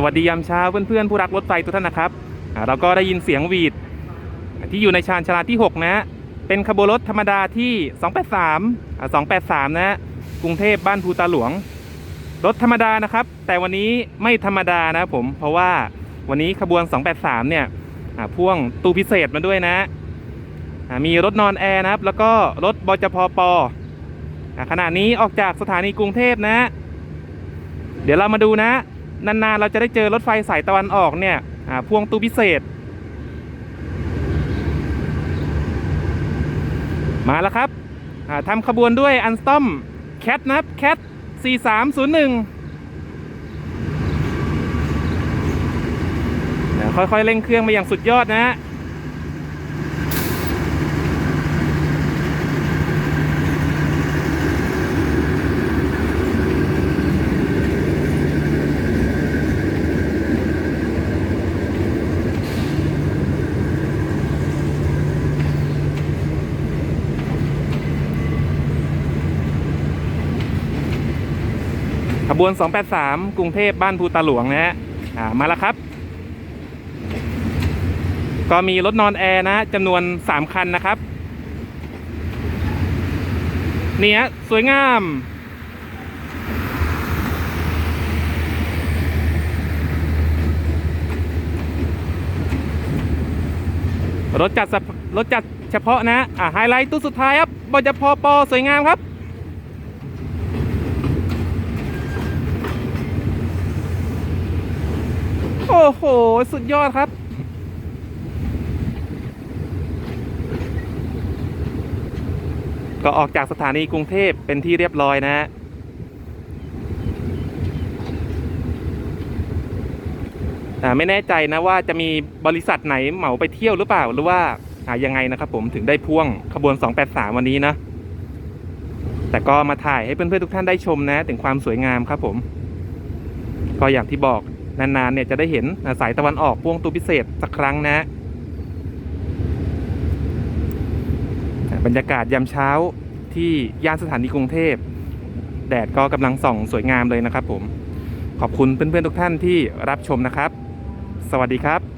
สวัสดียามเช้าเพื่อนๆผู้รักรถไฟทุกท่านนะครับเราก็ได้ยินเสียงวีดที่อยู่ในชานชาลาที่ 6 นะ เป็นขบวนรถธรรมดาที่ 283 283 นะ กรุงเทพบ้านภูตาหลวง รถธรรมดานะครับ แต่วันนี้ไม่ธรรมดานะผม เพราะว่าวันนี้ขบวน 283 เนี่ยพ่วงตู้พิเศษมาด้วยนะ มีรถนอนแอร์นะครับ แล้วก็รถบจพปอ่าขณะนี้ออกจากสถานีกรุงเทพนะ เดี๋ยวเรามาดูนะ นานๆ เราจะได้เจอรถไฟสายตะวันออกเนี่ยพ่วงตู้พิเศษ มาแล้วครับทำขบวนด้วยอันสตอมแคทนะครับแคท4301 ค่อยๆ เร่งเครื่องมาอย่างสุดยอดนะฮะ ขบวน 283 กรุงเทพบ้านภูตาหลวงนะฮะอ่ามาแล้วครับ ก็มีรถนอนแอร์นะจำนวน 3 คันนะครับนี่ฮะสวยงาม รถจัดรถจัดเฉพาะนะ อ่าไฮไลท์ตู้สุดท้ายครับบจพปสวยงามครับ โอ้โห สุดยอดครับก็ออกจากสถานีกรุงเทพเป็นที่เรียบร้อยนะฮะไม่แน่ใจนะว่าจะมีบริษัทไหนเหมาไปเที่ยวหรือเปล่าหรือว่าอ่ายังไงนะครับผมถึงได้พ่วงขบวน 283 วันนี้นะ แต่ก็มาถ่ายให้เพื่อนๆทุกท่านได้ชมนะ ถึงความสวยงามครับผม ก็อย่างที่บอก นานๆเนี่ยจะได้เห็นสายตะวันออกพ่วงตัวพิเศษสักครั้งนะ บรรยากาศยามเช้าที่ย่านสถานีกรุงเทพ แดดก็กำลังส่องสวยงามเลยนะครับผม ขอบคุณเพื่อนๆทุกท่านที่รับชมนะครับ สวัสดีครับ